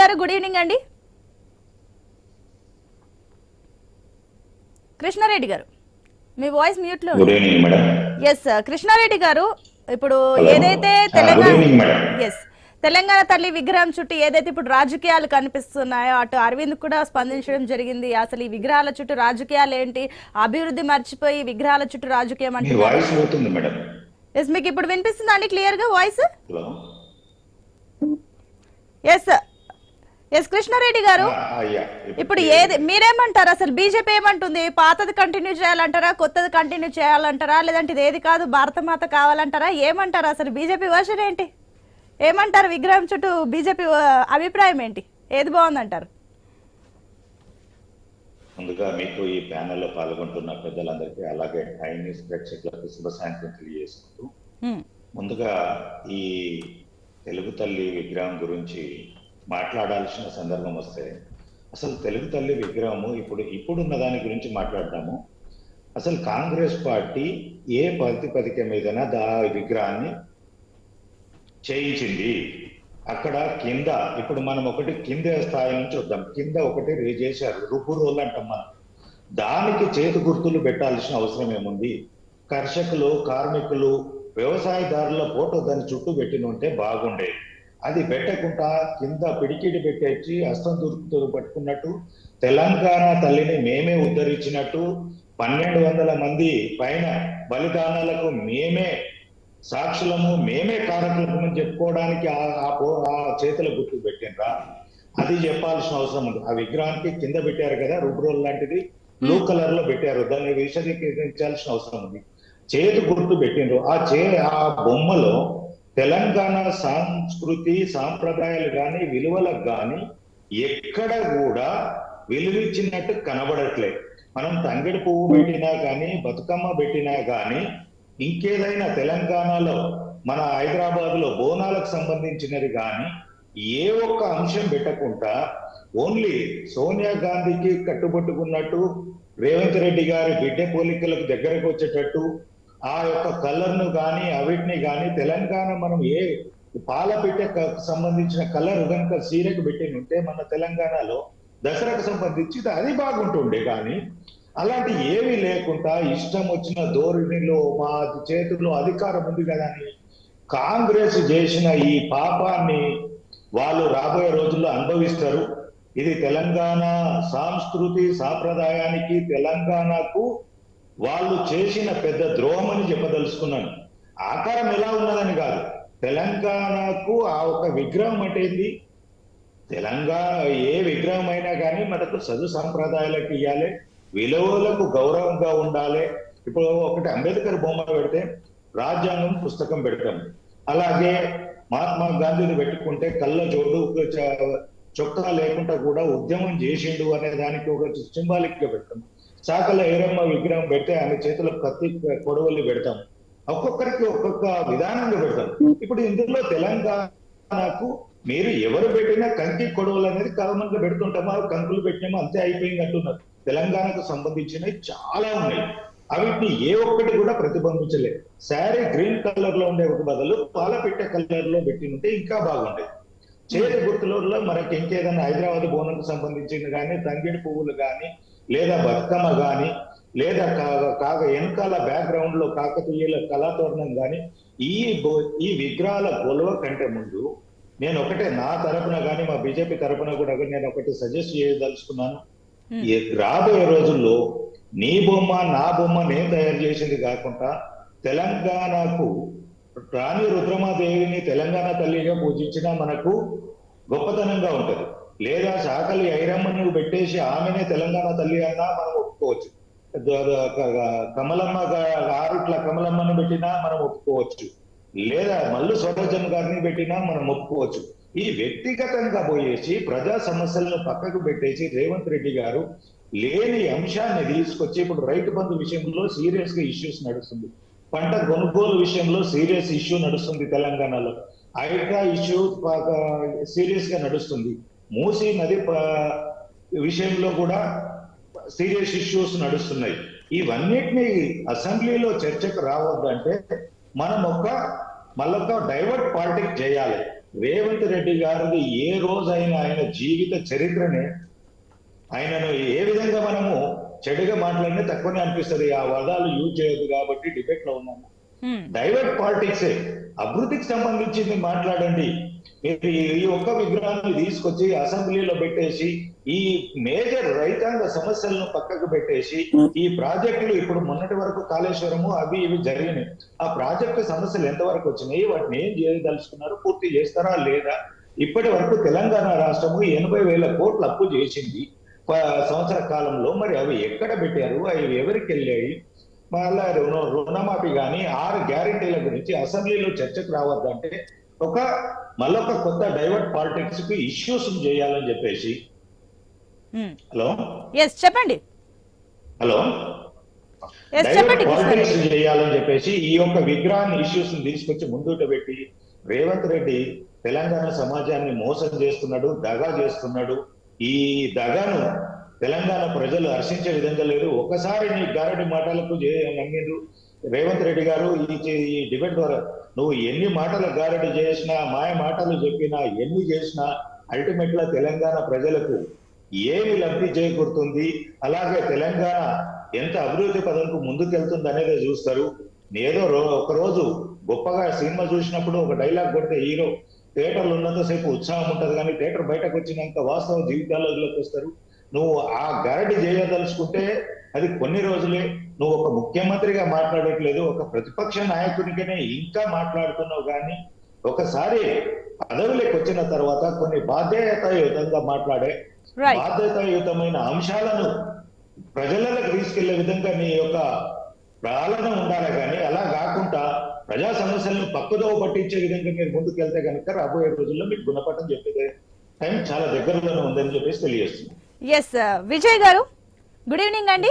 గారు good evening అండి. కృష్ణారెడ్డి గారు మీ వాయిస్ మ్యూట్లో ఎస్ కృష్ణారెడ్డి గారు ఇప్పుడు. ఏదైతే Ah, తెలంగాణ. ఎస్ తెలంగాణ తల్లి విగ్రహం చుట్టూ ఏదైతే ఇప్పుడు రాజకీయాలు కనిపిస్తున్నాయో అటు అరవింద్ కూడా స్పందించడం జరిగింది. అసలు ఈ విగ్రహాల చుట్టూ రాజకీయాలు ఏంటి? అభివృద్ధి మర్చిపోయి విగ్రహాల చుట్టూ రాజకీయం మేడం ఎస్ మీకు ఇప్పుడు వినిపిస్తుందా అండి? క్లియర్గా వాయిస్ ఎస్ ఎస్ కృష్ణారెడ్డి గారు. ఇప్పుడు ఏది మీరేమంటారు? అసలు బీజేపీ ఏమంటుంది? పాతది కంటిన్యూ చేయాలంటారా? కొత్తది కంటిన్యూ చేయాలంటారా? లేదంటే ఇది ఏది కాదు భారతమాత కావాలంటారా? ఏమంటారు అసలు బీజేపీ వర్షన్ ఏంటి? ఏమంటారు విగ్రహం చుట్టూ బీజేపీ అభిప్రాయం ఏంటి? ఏది బాగుందంటారు? ముందుగా మీకు ఈ ప్యానెల్లో పాల్గొంటున్న పెద్దలందరికీ అలాగే చైనీస్ ప్రేక్షకులకు శుభ సాయంత్రం తెలియజేసుకుంటూ. ముందుగా ఈ తెలుగు తల్లి విగ్రహం గురించి మాట్లాడాల్సిన సందర్భం వస్తే అసలు తెలుగు తల్లి విగ్రహము ఇప్పుడు ఇప్పుడున్న దాని గురించి మాట్లాడదాము. అసలు కాంగ్రెస్ పార్టీ ఏ ప్రాతిపదిక మీదన దా విగ్రహాన్ని చేయించింది? అక్కడ కింద ఇప్పుడు మనం ఒకటి కింద స్థాయి నుంచి వద్దాం. కింద ఒకటి రే- చేశారు. రుపు రోల్ అంటాం మనం. దానికి చేతి గుర్తులు పెట్టాల్సిన అవసరం ఏముంది? కర్షకులు కార్మికులు వ్యవసాయదారుల ఫోటో దాని చుట్టూ పెట్టిన ఉంటే బాగుండేది. అది పెట్టకుండా కింద పిడికిడి పెట్టేసి హస్తం దుర్తులు పట్టుకున్నట్టు తెలంగాణ తల్లిని మేమే ఉద్ధరించినట్టు పన్నెండు వందల మంది పైన బలిదానాలకు మేమే సాక్షులము మేమే కారకులము అని చెప్పుకోవడానికి ఆ- చేతుల గుర్తు పెట్టినరా అది చెప్పాల్సిన అవసరం ఉంది. ఆ విగ్రహానికి కింద పెట్టారు కదా రుబ్రోల్ లాంటిది బ్లూ కలర్లో పెట్టారు. దాన్ని విశదీకరించాల్సిన అవసరం ఉంది. చేతి గుర్తు పెట్టిండ్రు. ఆ చే ఆ బొమ్మలో తెలంగాణ సంస్కృతి సాంప్రదాయాలు కానీ విలువలకు కానీ ఎక్కడ కూడా విలువించినట్టు కనబడట్లే. మనం తంగిడి పువ్వు పెట్టినా కానీ బతుకమ్మ పెట్టినా కానీ ఇంకేదైనా తెలంగాణలో మన హైదరాబాద్లో బోనాలకు సంబంధించినది కానీ ఏ ఒక్క అంశం పెట్టకుండా ఓన్లీ సోనియా గాంధీకి కట్టుబట్టుకున్నట్టు రేవంత్ రెడ్డి గారి బిడ్డ పోలికలకు దగ్గరకు వచ్చేటట్టు ఆ యొక్క కలర్ను కానీ అవిటిని కానీ తెలంగాణ మనం ఏ పాలపిట్టకు సంబంధించిన కలర్ కనుక సీరకు పెట్టి ఉంటే మన తెలంగాణలో దసరాకు సంబంధించి అది బాగుంటుండే కానీ అలాంటి ఏమీ లేకుండా ఇష్టం వచ్చిన ధోరణిలో మా చేతుల్లో అధికారం ఉంది కదా అని కాంగ్రెస్ చేసిన ఈ పాపాన్ని వాళ్ళు రాబోయే రోజుల్లో అనుభవిస్తారు. ఇది తెలంగాణ సాంస్కృతి సాంప్రదాయానికి తెలంగాణకు వాళ్ళు చేసిన పెద్ద ద్రోహం అని చెప్పదలుచుకున్నాను. ఆకారం ఎలా ఉన్నదని కాదు. తెలంగాణకు ఆ ఒక విగ్రహం అంటే ఏంది? తెలంగాణ ఏ విగ్రహం అయినా కానీ మనకు సదు సంప్రదాయాలకు ఇవ్వాలి విలువలకు గౌరవంగా ఉండాలి. ఇప్పుడు ఒకటి అంబేద్కర్ బొమ్మ పెడితే రాజ్యాంగం పుస్తకం పెడతాం. అలాగే మహాత్మా గాంధీని పెట్టుకుంటే కళ్ళ జోడు చొక్కా లేకుండా కూడా ఉద్యమం చేసిండు అనే దానికి ఒక సింబాలిక్గా పెడతాం. చాకల ఏరమ్మ విగ్రహం పెడితే ఆమె చేతిలో కత్తి కొడవల్ని పెడతాం. ఒక్కొక్కరికి ఒక్కొక్క విధానంగా పెడతాం. ఇప్పుడు ఇందులో తెలంగాణకు మీరు ఎవరు పెట్టినా కంకి కొడవలు అనేది కామన్గా పెడుతుంటామా? కంకులు పెట్టినామో? అంతే అయిపోయింది అంటున్నారు. తెలంగాణకు సంబంధించినవి చాలా ఉన్నాయి. అవిటిని ఏ ఒక్కటి కూడా ప్రతిబంధించలేదు శారీ గ్రీన్ కలర్లో ఉండే ఒక బదులు పాలపెట్టె కలర్లో పెట్టి ఉంటే ఇంకా బాగుండేది. చేతి గుర్తులలో మనకి ఇంకేదైనా హైదరాబాద్ బోనంకు సంబంధించింది కానీ తంగిడి పువ్వులు కానీ లేదా బతుకమ్మ కానీ లేదా కాక వెనకాల బ్యాక్గ్రౌండ్లో కాకతీయుల కళాతోరణం కానీ ఈ ఈ విగ్రహాల గొలవ కంటే ముందు నేను ఒకటే నా తరపున కానీ మా బీజేపీ తరపున కూడా నేను ఒకటి సజెస్ట్ చేయదలుచుకున్నాను Hmm. రాబోయే రోజుల్లో నీ బొమ్మ నా బొమ్మ నేను తయారు చేసింది కాకుండా తెలంగాణకు రాణి రుద్రమాదేవిని తెలంగాణ తల్లిగా పూజించినా మనకు గొప్పతనంగా ఉంటది. లేదా చాకలి ఐరమ్మను పెట్టేసి ఆమెనే తెలంగాణ తల్లి అన్నా మనం ఒప్పుకోవచ్చు. కమలమ్మ గారు ఆరుట్ల కమలమ్మను పెట్టినా మనం ఒప్పుకోవచ్చు. లేదా మల్లు స్వరాజన్ గారిని పెట్టినా మనం ఒప్పుకోవచ్చు. ఈ వ్యక్తిగతంగా పోయేసి ప్రజా సమస్యలను పక్కకు పెట్టేసి రేవంత్ రెడ్డి గారు లేని అంశాన్ని తీసుకొచ్చి ఇప్పుడు రైతు బంధు విషయంలో సీరియస్గా ఇష్యూస్ నడుస్తుంది. పంట కొనుగోలు విషయంలో సీరియస్ ఇష్యూ నడుస్తుంది తెలంగాణలో. హైడ్రా ఇష్యూ సీరియస్గా నడుస్తుంది. మూసీ నది విషయంలో కూడా సీరియస్ ఇష్యూస్ నడుస్తున్నాయి. ఇవన్నిటిని అసెంబ్లీలో చర్చకు రావద్దంటే మనం ఒక మళ్ళొక డైవర్ట్ పాలిటిక్స్ చేయాలి. రేవంత్ రెడ్డి గారిది ఏ రోజైనా ఆయన జీవిత చరిత్రనే ఆయనను ఏ విధంగా మనము చెడుగా మాట్లాడినా తక్కువనే అనిపిస్తుంది. ఆ వదాలు యూజ్ చేయొద్దు కాబట్టి డిబేట్లో ఉన్నాము. హ్మ్. డైవర్ట్ పాలిటిక్స్ అభివృద్ధికి సంబంధించింది మాట్లాడండి. మీరు ఈ- ఒక్క విగ్రహాన్ని తీసుకొచ్చి అసెంబ్లీలో పెట్టేసి ఈ మేజర్ రైతాంగ సమస్యలను పక్కకు పెట్టేసి ఈ ప్రాజెక్టులు ఇప్పుడు మొన్నటి వరకు కాళేశ్వరము అవి ఇవి జరిగినాయి. ఆ ప్రాజెక్టు సమస్యలు ఎంతవరకు వచ్చినాయి? వాటిని ఏం చేయదలుచుకున్నారు? పూర్తి చేస్తారా లేదా? ఇప్పటి వరకు తెలంగాణ రాష్ట్రము ఎనభై వేల కోట్లు అప్పు చేసింది. సంవత్సర కాలంలో మరి అవి ఎక్కడ పెట్టారు? అవి ఎవరికి వెళ్ళాయి? మళ్ళా రుణ రుణమాఫీ కానీ ఆరు గ్యారెంటీల గురించి అసెంబ్లీలో చర్చకు రావద్దంటే ఒక మళ్ళొక కొత్త డైవర్ట్ పాలిటిక్స్కి ఇష్యూస్ చేయాలని చెప్పేసి. హలో? ఎస్ చెప్పండి. హలో? పాలిటిక్స్ చేయాలని చెప్పేసి ఈ యొక్క విగ్రహాన్ని ఇష్యూస్ తీసుకొచ్చి ముందుట పెట్టి రేవంత్ రెడ్డి తెలంగాణ సమాజాన్ని మోసం చేస్తున్నాడు దగా చేస్తున్నాడు. ఈ దగాను తెలంగాణ ప్రజలు హర్షించే విధంగా లేదు ఒకసారి నీ గారడి మాటలకు చే- నమ్మిండ్రు. రేవంత్ రెడ్డి గారు ఈ డిబేట్ ద్వారా నువ్వు ఎన్ని మాటలు గారడి చేసినా మాయ మాటలు చెప్పినా ఎన్ని చేసినా అల్టిమేట్గా తెలంగాణ ప్రజలకు ఏమి లబ్ధి చేకూరుతుంది? అలాగే తెలంగాణ ఎంత అభివృద్ధి పదంకు ముందుకెళ్తుంది అనేది చూస్తారు. ఏదో రో- గొప్పగా సినిమా చూసినప్పుడు ఒక డైలాగ్ కొడితే హీరో థియేటర్లో ఉన్నంతసేపు ఉత్సాహం ఉంటది కానీ థియేటర్ బయటకు వచ్చినాక వాస్తవ జీవితాల్లోకి వస్తారు. నువ్వు ఆ గరడి చేయదలుచుకుంటే అది కొన్ని రోజులే. నువ్వు ఒక ముఖ్యమంత్రిగా మాట్లాడట్లేదు ఒక ప్రతిపక్ష నాయకునికనే ఇంకా మాట్లాడుతున్నావు కానీ ఒకసారి పదవిలోకి వచ్చిన తర్వాత కొన్ని బాధ్యతాయుతంగా మాట్లాడే బాధ్యతాయుతమైన అంశాలను ప్రజలకు తీసుకెళ్ళే విధంగా నీ యొక్క పాలన ఉండాలి కానీ ప్రజా సమస్యలను పక్కదోవ పట్టించే విధంగా మీరు ముందుకెళ్తే కనుక రాబోయే రోజుల్లో మీకు గుణపటం చెప్పేదే టైం చాలా దగ్గరలోనే ఉందని చెప్పేసి తెలియజేస్తుంది ఎస్ విజయ్ గారు గుడ్ ఈవినింగ్ అండి.